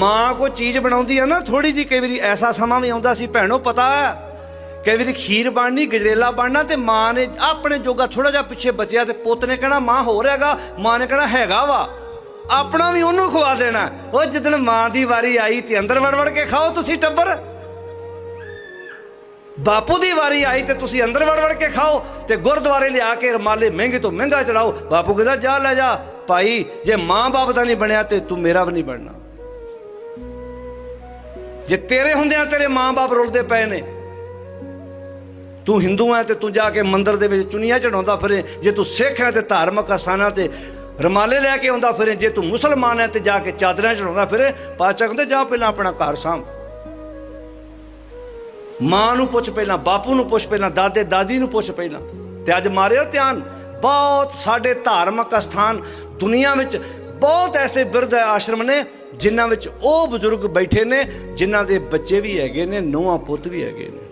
ਮਾਂ ਕੋਈ ਚੀਜ਼ ਬਣਾਉਂਦੀ ਆ ਨਾ ਥੋੜੀ ਜੀ ਕਈ ਵਾਰੀ ਐਸਾ ਸਮਾਂ ਵੀ ਆਉਂਦਾ ਸੀ, ਭੈਣੋ, ਪਤਾ ਕਈ ਵਾਰੀ ਖੀਰ ਬਣਨੀ, ਗਜਰੇਲਾ ਬਣਨਾ ਤੇ ਮਾਂ ਨੇ ਆਪਣੇ ਜੋਗਾ ਥੋੜਾ ਜਿਹਾ ਪਿੱਛੇ ਬਚਿਆ ਤੇ ਪੁੱਤ ਨੇ ਕਹਿਣਾ, ਮਾਂ ਹੋ ਰਿਹਾਗਾ ਮਾਂ ਨੇ ਕਹਿਣਾ, ਹੈਗਾ ਵਾ। ਆਪਣਾ ਵੀ ਉਹਨੂੰ ਖਵਾ ਦੇਣਾ। ਉਹ ਜਿੱਦਣ ਮਾਂ ਦੀ ਵਾਰੀ ਆਈ ਤੇ ਅੰਦਰ ਵੜ ਵੜ ਕੇ ਖਾਓ ਤੁਸੀਂ ਟੱਬਰ। ਬਾਪੂ ਦੀ ਵਾਰੀ ਆਈ ਤੇ ਤੁਸੀਂ ਅੰਦਰ ਵੜ ਵੜ ਕੇ ਖਾਓ ਤੇ ਗੁਰਦੁਆਰੇ ਲਿਆ ਕੇ ਰਮਾਲੇ ਮਹਿੰਗੇ ਤੋਂ ਮਹਿੰਗਾ ਚੜਾਓ। ਬਾਪੂ ਕਹਿੰਦਾ, ਜਾ ਲੈ ਜਾ, ਭਾਈ, ਜੇ ਮਾਂ-ਬਾਪ ਦਾ ਨਹੀਂ ਬਣਿਆ ਤੇ ਤੂੰ ਮੇਰਾ ਵੀ ਨਹੀਂ ਬਣਨਾ। ਜੇ ਤੇਰੇ ਹੁੰਦਿਆਂ ਤੇਰੇ ਮਾਂ-ਬਾਪ ਰੁਲਦੇ ਪਏ ਨੇ, ਤੂੰ ਹਿੰਦੂ ਹੈ ਤੇ ਤੂੰ ਜਾ ਕੇ ਮੰਦਰ ਦੇ ਵਿੱਚ ਚੁਨੀਆਂ ਚੜਾਉਂਦਾ ਫਿਰੇ, ਜੇ ਤੂੰ ਸਿੱਖ ਹੈ ਤੇ ਧਾਰਮਿਕ ਅਸਥਾਨਾਂ ਤੇ ਰਮਾਲੇ ਲੈ ਕੇ ਆਉਂਦਾ ਫਿਰੇ, ਜੇ ਤੂੰ ਮੁਸਲਮਾਨ ਹੈ ਤੇ ਜਾ ਕੇ ਚਾਦਰਾਂ ਚੜਾਉਂਦਾ ਫਿਰੇ ਪਾਚਾ ਕਹਿੰਦੇ, ਜਾ ਪਹਿਲਾਂ ਆਪਣਾ ਘਰ ਸਾਂਭ। ਮਾਂ ਨੂੰ ਪੁੱਛ ਪਹਿਲਾਂ, ਬਾਪੂ ਨੂੰ ਪੁੱਛ ਪਹਿਲਾਂ, ਦਾਦੇ, ਦਾਦੀ ਨੂੰ ਪੁੱਛ ਪਹਿਲਾਂ। ਤੇ ਅੱਜ ਮਾਰਿਓ ਧਿਆਨ। ਬਹੁਤ ਸਾਡੇ ਧਾਰਮਿਕ ਅਸਥਾਨ ਦੁਨੀਆ ਵਿੱਚ ਬਹੁਤ ਐਸੇ ਬਿਰਧ ਆਸ਼ਰਮ ਨੇ, ਜਿਨ੍ਹਾਂ ਵਿੱਚ ਉਹ ਬਜ਼ੁਰਗ ਬੈਠੇ ਨੇ, ਜਿਨ੍ਹਾਂ ਦੇ ਬੱਚੇ ਵੀ ਹੈਗੇ ਨੇ ਨੋਹਾਂ ਪੁੱਤ ਵੀ ਹੈਗੇ ਨੇ।